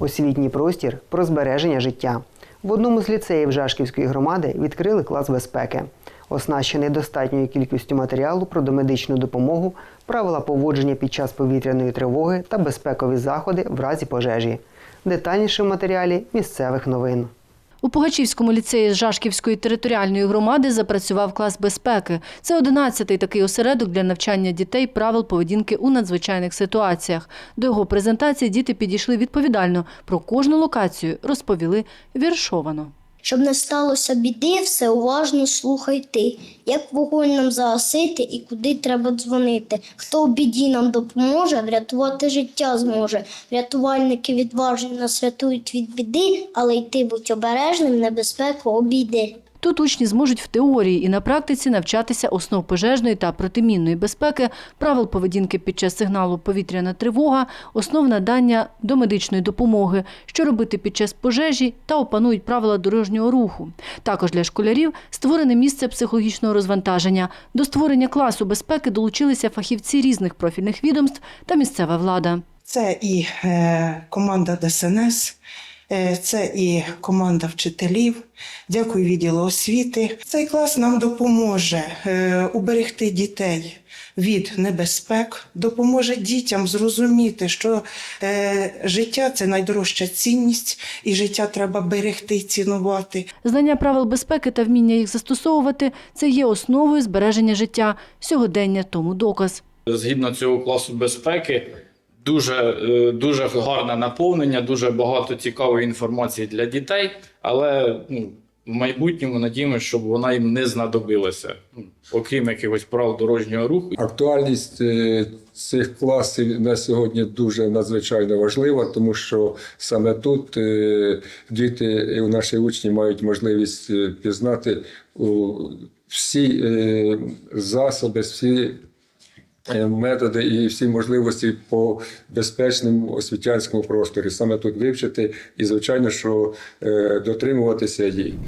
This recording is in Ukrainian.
Освітній простір про збереження життя. В одному з ліцеїв Жашківської громади відкрили клас безпеки. Оснащений достатньою кількістю матеріалу про домедичну допомогу, правила поводження під час повітряної тривоги та безпекові заходи в разі пожежі. Детальніше в матеріалі місцевих новин. У Пугачівському ліцеї Жашківської територіальної громади запрацював клас безпеки. Це 11-й такий осередок для навчання дітей правил поведінки у надзвичайних ситуаціях. До його презентації діти підійшли відповідально. Про кожну локацію розповіли віршовано. Щоб не сталося біди, все уважно слухай ти. Як вогонь нам загасити і куди треба дзвонити. Хто в біді нам допоможе, врятувати життя зможе. Рятувальники відважні нас рятують від біди, але й ти будь обережним, небезпеку обійди. Тут учні зможуть в теорії і на практиці навчатися основ пожежної та протимінної безпеки, правил поведінки під час сигналу повітряна тривога, основ надання домедичної допомоги, що робити під час пожежі та опанують правила дорожнього руху. Також для школярів створене місце психологічного розвантаження. До створення класу безпеки долучилися фахівці різних профільних відомств та місцева влада. Це і е, команда ДСНС, це і команда вчителів. Дякую відділу освіти. Цей клас нам допоможе е, уберегти дітей від небезпек, допоможе дітям зрозуміти, що е, життя це найдорожча цінність, і життя треба берегти, цінувати. Знання правил безпеки та вміння їх застосовувати це є основою збереження життя. Сьогодення тому доказ. Згідно цього класу безпеки, дуже, е, дуже гарне наповнення, дуже багато цікавої інформації для дітей, але ну, в майбутньому надіємося, щоб вона їм не знадобилася, ну, окрім якихось правил дорожнього руху. Актуальність е, цих класів на сьогодні дуже надзвичайно важлива, тому що саме тут е, діти і наші учні мають можливість пізнати всі засоби, всі методи і всі можливості по безпечному освітянському просторі. Саме тут вивчити і, звичайно, що е, дотримуватися їх.